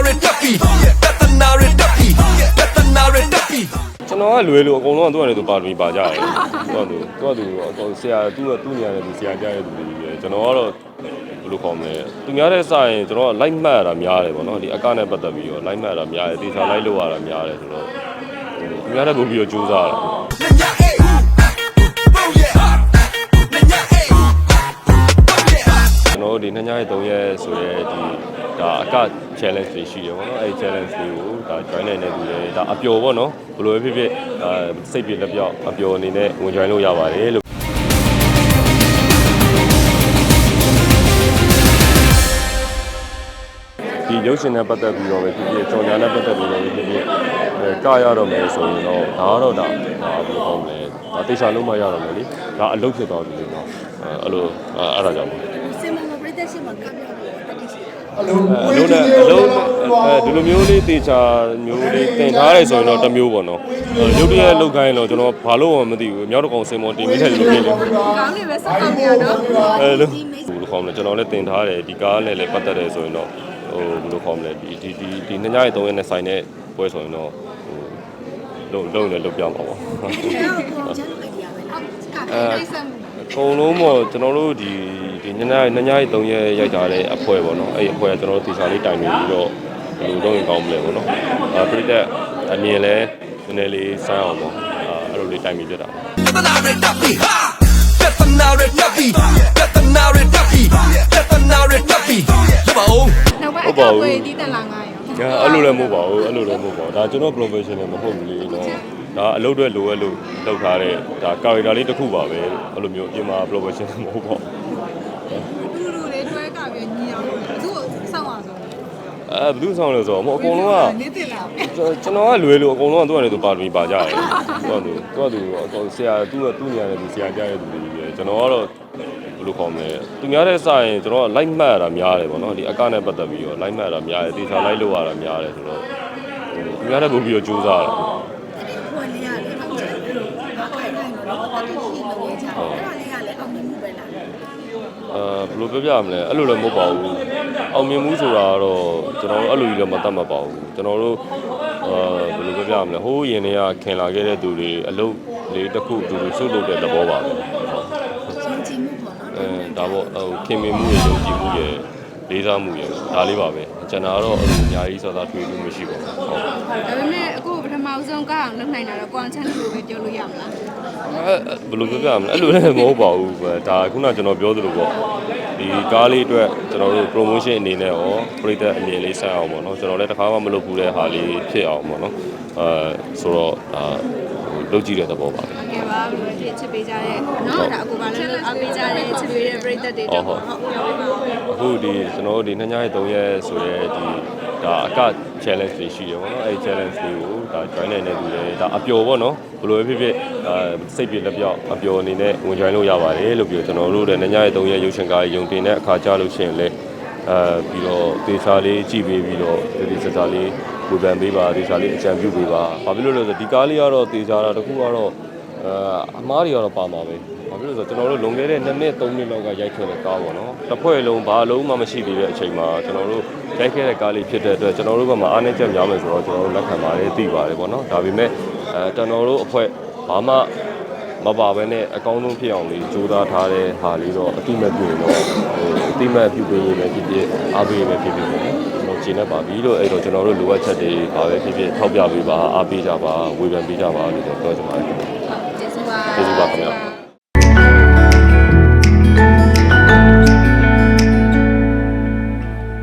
Betanare Duffy Betanare Duffy Betanare Duffy ကျွန်တော်ကလွယ်လို့အကုန်လုံးကသူ့အနေနဲ့သူပါရမီပါကြတယ်သူကသူသူကသူအကုန်ဆရာသူကသူ့နေရာနဲ့သူဆရာကြားရတဲ့သူတွေကြီးပဲကျွန်တော်ကတော့ဘယ်လိုခေါ်မလဲသူများတဲ့စာရင်ကျွန်တော်ကလိုက်မှတ်ရတာများတယ်ပေါ့နော်ဒီအကနဲ့ပတ်သက်ပြီးတော့လိုက်မှတ်ရတာများတယ်တေချာလိုက်လို့ရတာများတယ်ဆိုတော့သူများတဲ့ပုံပြီးတော့ကြိုးစားတာ Nanya A Oh yeah Nanya A Oh yeah ကျွန်တော်တို့ဒီနှစ်ညရဲ့၃ရက်ဆိုရဲဒီ ဒါအက challenge တွေရှိတယ်ပေါ့နော်အဲ့ဒီ challenge တွေကိုဒါ join နိုင်တဲ့သူတွေဒါအပျော်ပေါ့နော်ဘယ်လိုပဲဖြစ်ဖြစ်အဲစိတ်ပြလက်ပြောက်အပျော်အနေနဲ့ဝင် join လို့ရပါတယ်လို့ဒီရုပ်ရှင်နဲ့ပတ်သက်ပြီးတော့ပဲဖြစ်ဖြစ်ကြော်ညာနဲ့ပတ်သက်ပြီးတော့ပဲဖြစ်ဖြစ်အဲကရတော့မယ်ဆိုရင်တော့ဒါကတော့ဒါဒါဘယ်လိုကောင်းလဲဒါတေချာလုံးမရတော့မယ်လေဒါအလုပ်ဖြစ်သွားပြီလေနော်အဲအဲ့လိုအဲအဲ့ဒါကြောင့်ပါစင်မမပရိသတ်ရှိမှာကပ် ပြောလို့တတိရှိတယ်အလုံးနဲ့အလုံးအဲဒီလိုမျိုးလေးတေချာမျိုးလေးတင်ထားရဲဆိုရင်တော့တစ်မျိုးပေါ့နော်ရုပ်တရက်လောက်ခိုင်းတော့ကျွန်တော်ဘာလို့မှမသိဘူးမြောက်တကောင်စင်မော်တင်မိတယ်လို့ဖြစ်နေကောင်းနေပဲစကောက်နေရတော့အဲလိုဘယ်လိုခေါ်မလဲကျွန်တော်လည်းတင်ထားတယ်ဒီကားနဲ့လည်းပတ်သက်တယ်ဆိုရင်တော့ဟိုဘယ်လိုခေါ်မလဲဒီဒီဒီဒီနှစ်ညရဲ့သုံးရက်နဲ့ဆိုင်တဲ့ပွဲဆိုရင်တော့ဟိုလုံးလုံးလည်းလုတ်ပြမှာပေါ့အဲ့တော့ကိုချမ်းလို့ အိုင်ဒီယာပဲလားကပ်ခိုင်းဆက်မှုအကုန်လုံးပေါ့ကျွန်တော်တို့ဒီဒီညညညညရဲ့သုံးရက်ရိုက်ထားတဲ့အဖွဲပေါ့နော်အဲ့ဒီအဖွဲကကျွန်တော်တို့တီစာလေးတိုင်နေပြီးတော့ဘယ်လိုလုပ်ရင်ကောင်းမလဲပေါ့နော်အဲပြိတက်အမြင်လဲနည်းနည်းလေးစမ်းအောင်ပေါ့အဲအဲ့လိုလေးတိုင်ပြီးပြတာ Betanare Duffy ha Betanare Duffy Betanare Duffy Betanare Duffy ရပါဦးနောက်ပိုင်းအကောက်ဝေးတည်တက်လာငါရောအဲ့လိုလည်းမဟုတ်ပါဘူးအဲ့လိုလည်းမဟုတ်ပါဘူးဒါကျွန်တော် professional မဟုတ်ဘူးလေနော် ဒါအလုပ်တွေလိုအပ်လို့လုပ်ထားတဲ့ဒါ character လေးတစ်ခုပါပဲအဲ့လိုမျိုးအပြင်မှာ professional မဟုတ်ပါဘူးတူတူလေးတွဲကပြီးညီအောင်လို့သူ့ကိုစောင့်အောင်ဆိုအဲဘယ်သူဆောင်လဲဆိုတော့မဟုတ်အကုန်လုံးကနေတင်လာကျွန်ကျွန်တော်ကလွယ်လို့အကုန်လုံးကသူ့အနေနဲ့သူပါရမီပါကြတယ်သူကသူသူကသူအကုန်ဆရာသူ့သူ့နေရာနဲ့သူဆရာကြားရတဲ့သူတွေကြီးပဲကျွန်တော်ကတော့ဘယ်လိုခေါ်မလဲသူများတဲ့စာရင်ကျွန်တော်ကလိုက်မှတ်ရတာများတယ်ပေါ့နော်ဒီအကနဲ့ပတ်သက်ပြီးတော့လိုက်မှတ်ရတာများတယ်တေချာလိုက်လို့ရတာများတယ်ဆိုတော့သူများတဲ့ပုံပြီးတော့ကြိုးစားတာဝင်လေးရတယ်အောက်ကျတယ်ဘာခိုင်းနိုင်တော့တ တိရှိလို့ရကြတယ်အဲ့ဒါလေးကလည်းအောင်မြင်မှုပဲလားအဲဘယ်လိုပြောပြမလဲအဲ့လိုလည်းမဟုတ်ပါဘူးအောင်မြင်မှုဆိုတာကတော့ကျွန်တော်တို့အဲ့လိုကြီးလည်းမတတ်မှတ်ပါဘူးကျွန်တော်တို့အဲဘယ်လိုပြောပြမလဲဟိုးရင်တွေကခင်လာခဲ့တဲ့သူတွေအလုပ်လေးတစ်ခုသူတွေစုလုပ်တဲ့သဘောပါပဲရှင်ကြည့်မှုပေါ့နော်အဲဒါပေါ့ဟိုခင်မင်မှုရဲ့ယုံကြည်မှုရဲ့ လေးစားမှုရဲ့ဒါလေးပါပဲကျွန်တော်ကတော့အဲ့လိုအများကြီးစောစောထွေးမှုမရှိပါဘူးဟုတ်ဒါပေမဲ့အခုပထမဆုံးကအောင်လုပ်နိုင်တာတော့ကွန်ချန်လို့ပဲပြောလို့ရမလားအဲဘယ်လိုပြောပြမလဲအဲ့လိုလည်းမဟုတ်ပါဘူးဒါခုနကျွန်တော်ပြောသလိုပေါ့ဒီကားလေးအတွက်ကျွန်တော်တို့ promotion အနေနဲ့ရောပရိသတ်အမြင်လေးဆက်အောင်ပေါ့နော်ကျွန်တော်လည်းတစ်ခါမှမလုပ်ဘူးတဲ့ဟာလေးဖြစ်အောင်ပေါ့နော်အဲဆိုတော့ဒါဟိုလုပ်ကြည့်တဲ့သဘောပါပဲဟုတ်ကဲ့ပါဘယ်လိုဖြစ်ချစ်ပေးကြတဲ့နော်ဒါအကူပါလည်းအားပေးကြတဲ့ချစ်ပေးတဲ့ပရိသတ်တွေတော့ဟုတ်ပြောပြပါဦးအခုဒီကျွန်တော်တို့ဒီနှစ်ညရဲ့၃ရက်ဆိုရဲဒီဒါအက challenge တွေရှိတယ်ပေါ့နော်အဲ့ဒီ challenge တွေကိုဒါ join နိုင်တဲ့သူတွေဒါအပျော်ပေါ့နော်ဘယ်လိုပဲဖြစ်ဖြစ်အဲစိတ်ပြလက်ပြောက်အပျော်အနေနဲ့ဝင် join လို့ရပါတယ်လို့ပြောကျွန်တော်တို့တဲ့နှစ်ညရဲ့၃ရက်ရုပ်ရှင်ကားရုံတင်တဲ့အခါကြားလို့ရှိရင်လည်းအဲပြီးတော့ဒေသလေးကြည့်ပေးပြီးတော့ဒီစစာလေး ဝေဖန်ပေးပါဒေသလေးအကြံပြုပေးပါဘာဖြစ်လို့လဲဆိုတော့ဒီကားလေးကတော့တေချာတာတခုကတော့အဲအမားတွေကတော့ပါမှာပဲဘာဖြစ်လို့လဲဆိုတော့ကျွန်တော်တို့လွန်ခဲ့တဲ့2နှစ်3နှစ်လောက်ကရိုက်ခဲ့တဲ့ကားပေါ့နော်တစ်ဖွဲ့လုံးဘာလုံးမှမရှိသေးတဲ့အချိန်မှာကျွန်တော်တို့ရိုက်ခဲ့တဲ့ကားလေးဖြစ်တဲ့အတွက်ကျွန်တော်တို့ဘက်မှာအားနည်းချက်များမယ်ဆိုတော့ကျွန်တော်တို့လက်ခံပါတယ်သိပါတယ်ပေါ့နော်ဒါပေမဲ့အဲကျွန်တော်တို့အဖွဲ့ဘာမှမပါဘဲနဲ့အကောင်းဆုံးဖြစ်အောင်လေးကြိုးစားထားတဲ့ဟာလေးတော့အတိမတ်ပြုရင်တော့ဟိုအတိမတ်ပြုပေးရင်လည်းဖြစ်ဖြစ်အားပေးရင်လည်းဖြစ်ဖြစ်ပေါ့နော် ကျေနပ်ပါပြီလို့အဲ့တော့ကျွန်တော်တို့လိုအပ်ချက်တွေပါပဲဖြစ်ဖြစ်ထောက်ပြပေးပါအားပေးကြပါဝေဖန်ပေးကြပါလို့ကျွန်တော်ပြောချင်ပါတယ်ကျေးဇူးပါကျေးဇူးပါခင်ဗျာ